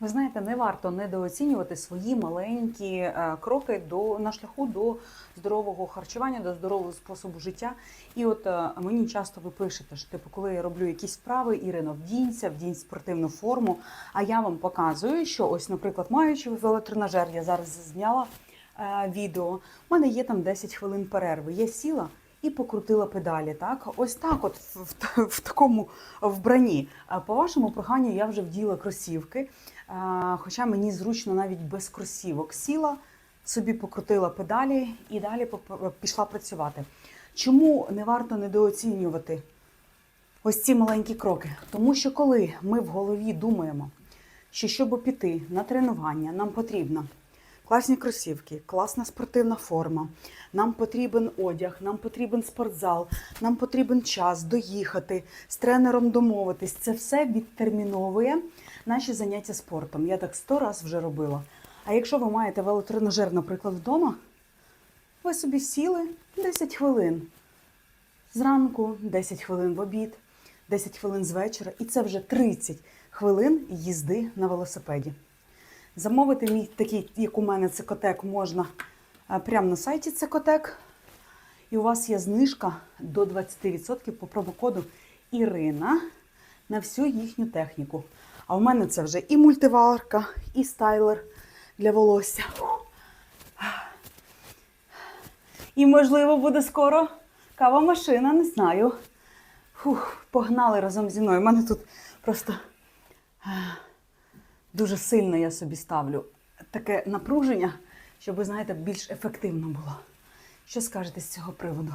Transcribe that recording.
Ви знаєте, не варто недооцінювати свої маленькі е, кроки до на шляху до здорового харчування, до здорового способу життя. І от е, мені часто ви пишете, що типу, коли я роблю якісь справи, Ірино, вдінься, вдінь спортивну форму. А я вам показую, що ось, наприклад, маючи велотренажер, я зараз зняла е, відео. У мене є там 10 хвилин перерви. Я сіла. І покрутила педалі, так ось так, от в, в, в такому вбранні. По вашому проханню я вже вділа кросівки. Хоча мені зручно навіть без кросівок. Сіла, собі покрутила педалі і далі пішла працювати. Чому не варто недооцінювати ось ці маленькі кроки? Тому що коли ми в голові думаємо, що щоб піти на тренування, нам потрібно класні кросівки, класна спортивна форма, нам потрібен одяг, нам потрібен спортзал, нам потрібен час доїхати, з тренером домовитись. Це все відтерміновує наші заняття спортом. Я так сто раз вже робила. А якщо ви маєте велотренажер, наприклад, вдома, ви собі сіли 10 хвилин. Зранку 10 хвилин в обід, 10 хвилин з вечора, і це вже 30 хвилин їзди на велосипеді. Замовити мій такий, як у мене, цикотек можна е, прямо на сайті цикотек. І у вас є знижка до 20% по промокоду Ірина на всю їхню техніку. А в мене це вже і мультиварка, і стайлер для волосся. І, можливо, буде скоро кава машина, не знаю. Фух, погнали разом зі мною. У мене тут просто е, дуже сильно я собі ставлю таке напруження, щоб, знаєте, більш ефективно було. Що скажете з цього приводу?